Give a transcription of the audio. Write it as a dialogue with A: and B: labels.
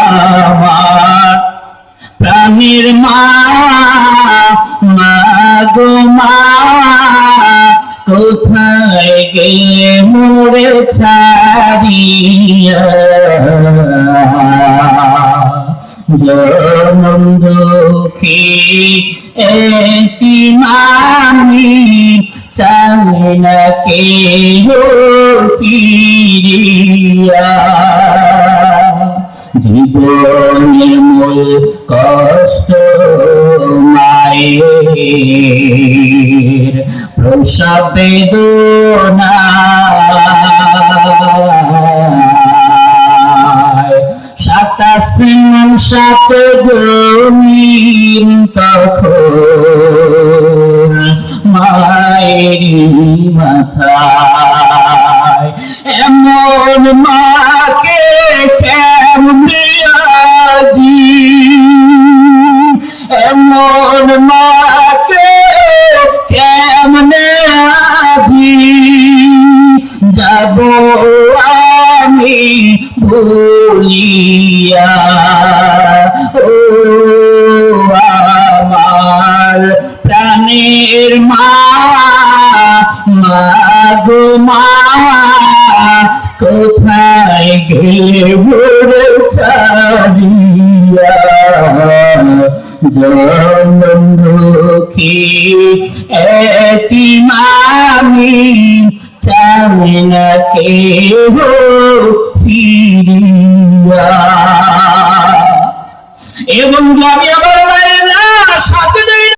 A: আমার প্রাণীর মা মা গো মা, কোথায় গেলে মোরে জনম দুঃখী এটি মামি চাই না কে ফিরিয়া। জীবনের মূল কষ্ট মায়ের প্রসব বেদনা সাতাশ মন সাত জমিন তখন মায়েরই মাথায়। এমন মাকে যাব আমি ভুলিয়া ও আমার প্রাণের মা মা গো মা কোথায় গেলে বড় ছাড়িয়া? জনম দুঃখী এটি মামি চাই না ফিরিয়া। এবং আমি আবার সাথে